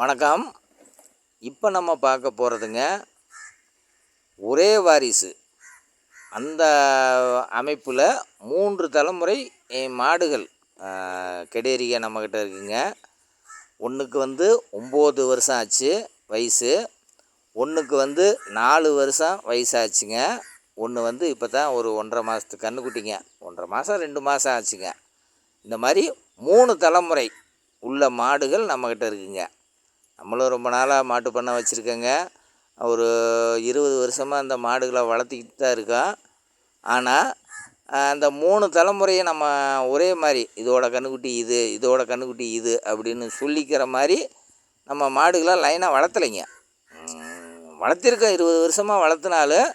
வணக்கம். இப்போ நம்ம பார்க்க போகிறதுங்க ஒரே வாரிசு. அந்த அமைப்பில் மூன்று தலைமுறை மாடுகள் கெடேரியா நம்மக்கிட்ட இருக்குங்க. ஒன்றுக்கு வந்து ஒம்பது வருஷம் ஆச்சு வயசு. ஒன்றுக்கு வந்து நாலு வருஷம் வயசாச்சுங்க. ஒன்று வந்து இப்போ தான் ஒரு ஒன்றரை மாதத்துக்கு கன்றுக்குட்டிங்க ஒன்றரை மாதம் ரெண்டு மாதம் ஆச்சுங்க. இந்த மாதிரி மூணு தலைமுறை உள்ள மாடுகள் நம்மக்கிட்ட இருக்குங்க. நம்மளும் ரொம்ப நாளாக மாட்டு பண்ணை வச்சுருக்கேங்க. ஒரு இருபது வருஷமாக அந்த மாடுகளை வளர்த்திக்கிட்டு தான் இருக்கோம். ஆனால் அந்த மூணு தலைமுறையை நம்ம ஒரே மாதிரி இதோட கன்றுக்குட்டி இது இதோட கன்றுக்குட்டி இது அப்படின்னு சொல்லிக்கிற மாதிரி நம்ம மாடுகளை லைனாக வளர்த்தலைங்க. வளர்த்திருக்கோம் இருபது வருஷமாக வளர்த்தினாலும்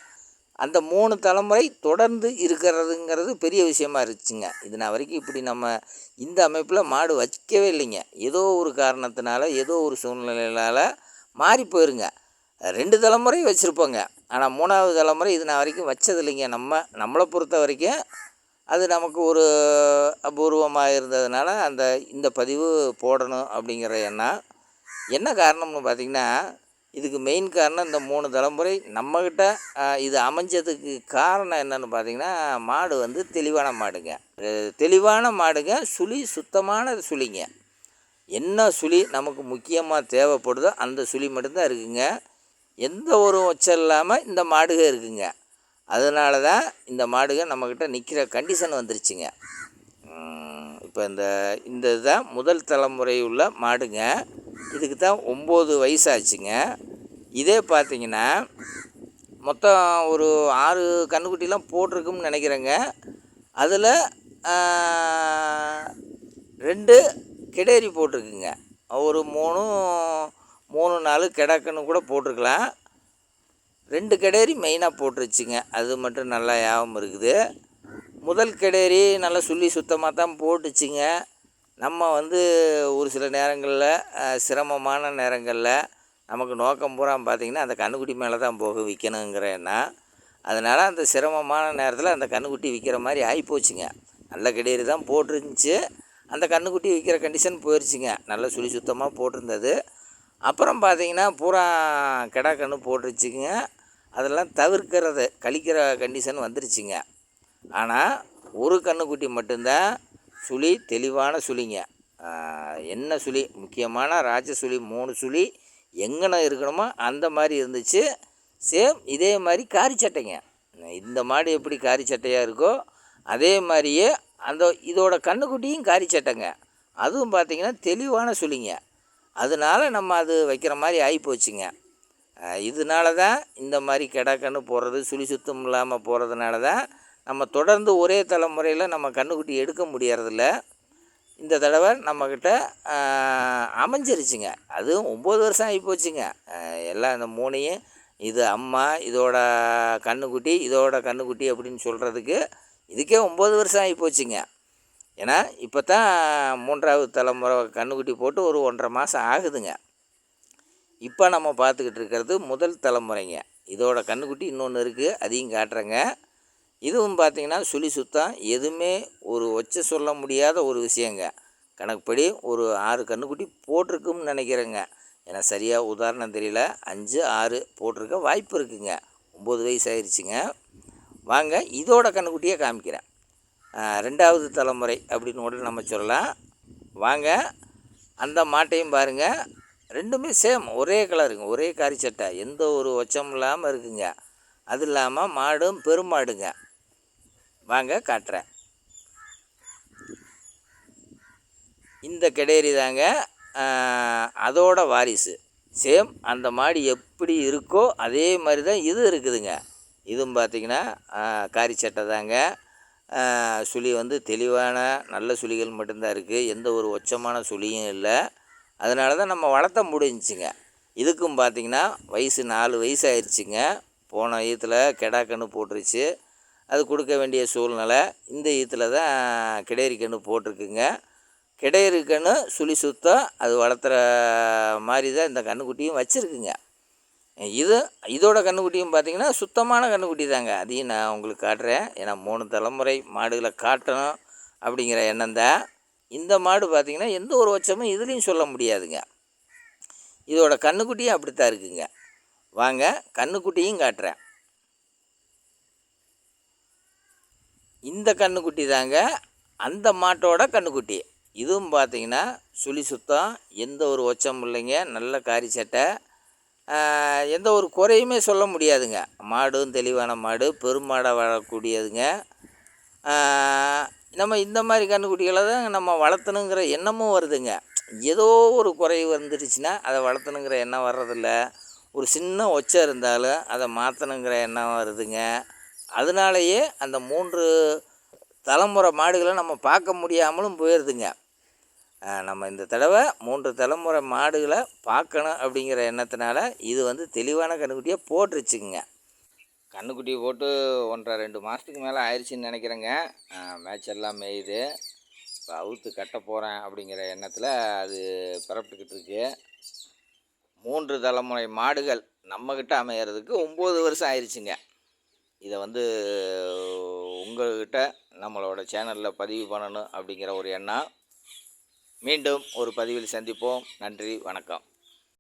அந்த மூணு தலைமுறை தொடர்ந்து இருக்கிறதுங்கிறது பெரிய விஷயமா இருந்துச்சுங்க. இது நான் வரைக்கும் இப்படி நம்ம இந்த அமைப்பில் மாடு வைக்கவே இல்லைங்க. ஏதோ ஒரு காரணத்தினால ஏதோ ஒரு சூழ்நிலையால் மாறி போயிருங்க. ரெண்டு தலைமுறை வச்சுருப்போங்க. ஆனால் மூணாவது தலைமுறை இது நான் வரைக்கும் வச்சது இல்லைங்க. நம்ம நம்மளை பொறுத்த வரைக்கும் அது நமக்கு ஒரு அபூர்வமாக இருந்ததுனால அந்த இந்த பதிவு போடணும் அப்படிங்கிற எண்ணம். என்ன காரணம்னு பார்த்திங்கன்னா இதுக்கு மெயின் காரணம் இந்த மூணு தலைமுறை நம்மக்கிட்ட இது அமைஞ்சதுக்கு காரணம் என்னென்னு பார்த்தீங்கன்னா மாடு வந்து தெளிவான மாடுங்க. தெளிவான மாடுங்க சுழி சுத்தமான சுழிங்க. என்ன சுழி நமக்கு முக்கியமாக தேவைப்படுதோ அந்த சுழி மட்டும்தான் இருக்குங்க. எந்த ஒரு ஒச்சம் இல்லாமல் இந்த மாடுக இருக்குங்க. அதனால தான் இந்த மாடுக நம்மக்கிட்ட நிற்கிற கண்டிஷன் வந்துருச்சுங்க. இப்போ இந்த இந்த இதுதான் முதல் தலைமுறை உள்ள மாடுங்க. இதுக்கு தான் ஒம்பது வயசாச்சுங்க. இதே பார்த்தீங்கன்னா மொத்தம் ஒரு ஆறு கன்றுக்குட்டிலாம் போட்டிருக்கும்னு நினைக்கிறேங்க. அதில் ரெண்டு கிடேரி போட்டிருக்குங்க. ஒரு மூணு மூணு நாலு கிடக்குன்னு கூட போட்டிருக்கலாம். ரெண்டு கிடேரி மெயினாக போட்டுருச்சுங்க. அது மட்டும் நல்லா ஞாபகம் இருக்குது. முதல் கிடேரி நல்லா சுள்ளி சுத்தமாக தான் போட்டுச்சுங்க. நம்ம வந்து ஒரு சில நேரங்களில் சிரமமான நேரங்களில் நமக்கு நோக்கம் பூரா பார்த்திங்கன்னா அந்த கண்ணுக்குட்டி மேலே தான் போக விற்கணுங்கிற எண்ணம். அதனால் அந்த சிரமமான நேரத்தில் அந்த கண்ணுக்குட்டி விற்கிற மாதிரி ஆகிப்போச்சுங்க நல்ல கிடேரி தான் போட்டிருந்துச்சு. அந்த கண்ணுக்குட்டி விற்கிற கண்டிஷன் போயிடுச்சுங்க நல்லா சுழி சுத்தமாக போட்டிருந்தது. அப்புறம் பார்த்திங்கன்னா பூரா கிடா கன்று போட்டுருச்சுங்க. அதெல்லாம் தவிர்க்கிறது கழிக்கிற கண்டிஷன் வந்துருச்சுங்க. ஆனால் ஒரு கன்றுக்குட்டி மட்டும்தான் சுழி தெளிவான சுழிங்க. என்ன சுழி? முக்கியமான ராஜ சுழி மூணு சுழி. எங்கன இருக்கணுமோ அந்த மாதிரி இருந்துச்சு. சேம் இதே மாதிரி காரி சட்டைங்க. இந்த மாடு எப்படி காரி சட்டையாக இருக்கோ அதே மாதிரியே அந்த இதோட கண்ணுக்குட்டியும் காரி சட்டைங்க. அதுவும் பார்த்திங்கன்னா தெளிவான சுழிங்க. அதனால நம்ம அது வைக்கிற மாதிரி ஆகி போச்சுங்க இதனால தான் இந்த மாதிரி கிடக்கன்னு போடுறது சுழி சுத்தம் இல்லாமல் போகிறதுனால தான் நம்ம தொடர்ந்து ஒரே தலைமுறையில் நம்ம கன்றுக்குட்டி எடுக்க முடியறதில்ல. இந்த தடவை நம்மக்கிட்ட அமைஞ்சிருச்சுங்க. அதுவும் ஒம்பது வருஷம் ஆகி போச்சுங்க எல்லாம் இந்த மூணையும் இது அம்மா இதோட கன்றுக்குட்டி இதோட கன்றுக்குட்டி அப்படின்னு சொல்கிறதுக்கு இதுக்கே ஒம்பது வருஷம் ஆகி போச்சுங்க ஏன்னா இப்போ தான் மூன்றாவது தலைமுறை கன்றுக்குட்டி போட்டு ஒரு ஒன்றரை மாதம் ஆகுதுங்க. இப்போ நம்ம பார்த்துக்கிட்டு இருக்கிறது முதல் தலைமுறைங்க. இதோட கன்றுக்குட்டி இன்னொன்று இருக்குது அதையும் காட்டுறேங்க. இதுவும் பார்த்தீங்கன்னா சுழி சுத்தம் எதுவுமே ஒரு ஒச்ச சொல்ல முடியாத ஒரு விஷயங்க. கணக்குப்படி ஒரு ஆறு கன்றுக்குட்டி போட்டிருக்கும்னு நினைக்கிறேங்க. ஏன்னா சரியாக உதாரணம் தெரியல. அஞ்சு ஆறு போட்டிருக்க வாய்ப்பு இருக்குங்க. ஒம்பது வயசு ஆயிடுச்சுங்க வாங்க இதோட கன்றுக்குட்டியே காமிக்கிறேன். ரெண்டாவது தலைமுறை அப்படின்னு கூட நம்ம சொல்லலாம். வாங்க அந்த மாட்டையும் பாருங்கள் ரெண்டுமே சேம் ஒரே கலருங்க. ஒரே காரி சட்டை. எந்த ஒரு ஒச்சம் இல்லாமல் இருக்குங்க. அது இல்லாமல் மாடும் பெருமாடுங்க வாங்க காட்டுறேன். இந்த கெடேரி தாங்க அதோட வாரிசு. சேம் அந்த மாடு எப்படி இருக்கோ அதே மாதிரி தான் இது இருக்குதுங்க. இதுவும் பார்த்திங்கன்னா காரி சட்டை தாங்க. சுழி வந்து தெளிவான நல்ல சுழிகள் மட்டும்தான் இருக்குது எந்த ஒரு ஒச்சமான சுழியும் இல்லை. அதனால தான் நம்ம வளர்த்த முடிஞ்சுங்க இதுக்கும் பார்த்திங்கன்னா வயசு நாலு வயசு ஆயிடுச்சுங்க போன ஈத்தில் கெடா கன்று போட்டுருச்சு. அது கொடுக்க வேண்டிய சூழ்நிலை. இந்த ஈத்தில் தான் கிடேரி கன்று போட்டிருக்குங்க. கிடையிறு கன்று சுழி சுத்தம் அது வளர்த்துற மாதிரி தான் இந்த கன்றுக்குட்டியும் வச்சுருக்குங்க. இது இதோட கன்றுக்குட்டியும் பார்த்தீங்கன்னா சுத்தமான கன்றுக்குட்டி தாங்க. அதையும் நான் உங்களுக்கு காட்டுறேன். ஏன்னா மூணு தலைமுறை மாடுகளை காட்டணும் அப்படிங்கிற எண்ணம் தான். இந்த மாடு பார்த்திங்கன்னா எந்த ஒரு பட்சமும் இதுலேயும் சொல்ல முடியாதுங்க. இதோட கன்றுக்குட்டியும் அப்படித்தான் இருக்குங்க. வாங்க கண்ணுக்குட்டியும் காட்டுறேன். இந்த கண்ணுக்குட்டி தாங்க அந்த மாட்டோட கண்ணுக்குட்டி. இதுவும் பார்த்தீங்கன்னா சுழி சுத்தம் எந்த ஒரு ஒச்சம் இல்லைங்க நல்ல காரி சட்டை. எந்த ஒரு குறையுமே சொல்ல முடியாதுங்க. மாடும் தெளிவான மாடு பெருமாடை வளரக்கூடியதுங்க நம்ம இந்த மாதிரி கண்ணுக்குட்டிகளை தான் நம்ம வளர்த்தணுங்கிற எண்ணமும் வருதுங்க. ஏதோ ஒரு குறை வந்துடுச்சுன்னா அதை வளர்த்தணுங்கிற எண்ணம் வர்றதில்ல. ஒரு சின்ன ஒச்சை இருந்தாலும் அதை மாற்றணுங்கிற எண்ணம் வருதுங்க. அதனாலேயே அந்த மூன்று தலைமுறை மாடுகளை நம்ம பார்க்க முடியாமலும் போயிடுதுங்க நம்ம இந்த தடவை மூன்று தலைமுறை மாடுகளை பார்க்கணும் அப்படிங்கிற எண்ணத்தினால இது வந்து தெளிவான கண்ணுக்குட்டியை போட்டுருச்சுங்க. கண்ணுக்குட்டி போட்டு ஒன்றரை ரெண்டு மாதத்துக்கு மேலே ஆயிடுச்சுன்னு நினைக்கிறேங்க. மேட்ச் எல்லாம் மேயுது. இப்போ அவுத்து கட்ட போகிறேன் அப்படிங்கிற எண்ணத்தில் அது பிறப்பிட்டுக்கிட்டு இருக்குது மூன்று தலைமுறை மாடுகள் நம்மக்கிட்ட அமையிறதுக்கு ஒம்பது வருஷம் ஆயிடுச்சுங்க இதை வந்து உங்கள்கிட்ட நம்மளோட சேனலில் பதிவு பண்ணணும் அப்படிங்கிற ஒரு எண்ணம். மீண்டும் ஒரு பதிவில் சந்திப்போம். நன்றி வணக்கம்.